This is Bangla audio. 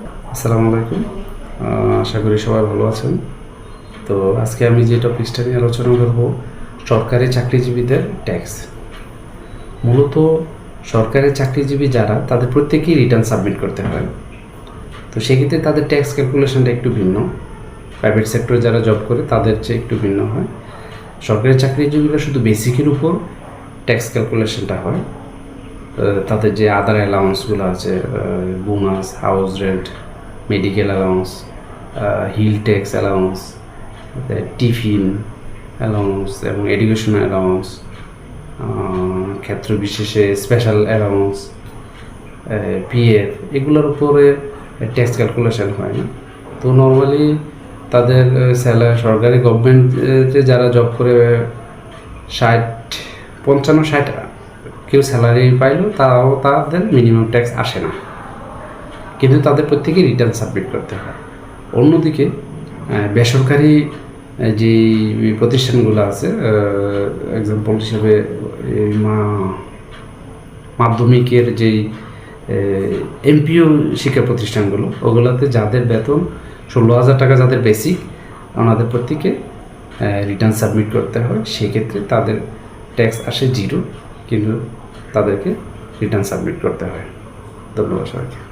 আসসালামু আলাইকুম। আশা করি সবাই ভালো আছেন। তো আজকে আমি যে টপিকসটা নিয়ে আলোচনা করব, সরকারি চাকরিজীবীদের ট্যাক্স। মূলত সরকারি চাকরিজীবী যারা, তাদের প্রত্যেকেই রিটার্ন সাবমিট করতে হয়। তো সেক্ষেত্রে তাদের ট্যাক্স ক্যালকুলেশনটা একটু ভিন্ন। প্রাইভেট সেক্টরে যারা জব করে, তাদের চেয়ে একটু ভিন্ন হয়। সরকারি চাকরিজীবীরা শুধু বেসিকের উপর ট্যাক্স ক্যালকুলেশনটা হয়। তাদের যে আদার অ্যালাউন্সগুলো আছে bonus house rent medical allowance hill tax allowance tiffin allowance এবং এডুকেশন অ্যালাউন্স ক্ষেত্র বিশেষে স্পেশাল অ্যালাউন্স পিএফ এগুলোর উপরে ট্যাক্স ক্যালকুলেশন হয় না। তো নর্মালি তাদের স্যালারি সরকারি গভর্নমেন্টে যারা জব করে ষাট, পঞ্চান্ন, ষাট কেউ স্যালারি পাইলো, তাও তাদের মিনিমাম ট্যাক্স আসে না। কিন্তু তাদের প্রত্যেকেই রিটার্ন সাবমিট করতে হয়। অন্যদিকে বেসরকারি যে প্রতিষ্ঠানগুলো আছে এক্সাম্পল হিসেবে মাধ্যমিকের যেই এমপিও শিক্ষা প্রতিষ্ঠানগুলো, ওগুলোতে যাদের বেতন ষোলো হাজার টাকা যাদের বেসিক ওনাদের প্রত্যেকে রিটার্ন সাবমিট করতে হয়। সেক্ষেত্রে তাদের ট্যাক্স আসে জিরো কিন্তু তাদেরকে রিটার্ন সাবমিট করতে হয়। ধন্যবাদ সবাইকে।